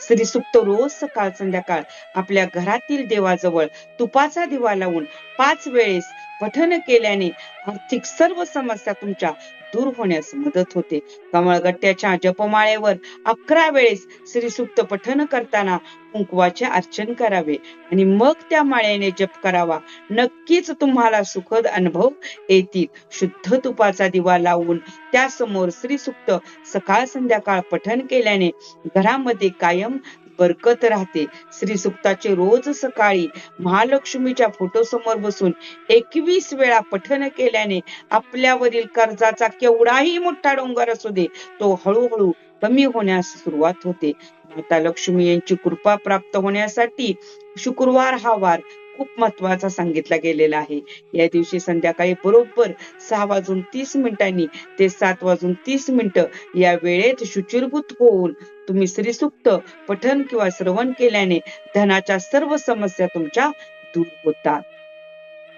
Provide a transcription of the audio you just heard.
श्रीसुक्त रोज सकाळ संध्याकाळ आपल्या घरातील देवाजवळ तुपाचा दिवा लावून पाच वेळेस पठन केल्याने आर्थिक सर्व समस्या तुमच्या दूर होण्यास मदत होते. कमळगट्ट्याच्या जपमाळेवर अकरा वेळेस श्री सुप्त पठन करताना कुंकवाचे अर्चन करावे आणि मग त्या माळेने जप करावा. नक्कीच तुम्हाला सुखद अनुभव येतील. शुद्ध तुपाचा दिवा लावून त्यासमोर श्रीसुक्त सकाळ संध्याकाळ पठन केल्याने घरामध्ये कायम बरकत राहते. श्री सुक्ताचे रोज सकाळी महालक्ष्मीच्या फोटो समोर बसून एकवीस वेळा पठन केल्याने आपल्यावरील कर्जाचा केवढाही मोठा डोंगर असू दे तो हळूहळू कमी होण्यास सुरुवात होते. माता लक्ष्मी यांची कृपा प्राप्त होण्यासाठी शुक्रवार हा वार खूप महत्त्वाचा सांगितला गेलेला आहे. या दिवशी संध्याकाळी बरोबर सहा वाजून तीस मिनिटांनी ते सात वाजून तीस मिनिटं या वेळेत शुचिरभूत होऊन तुम्ही श्रीसुक्त पठन किंवा श्रवण केल्याने धनाच्या सर्व समस्या तुमच्या दूर होतात.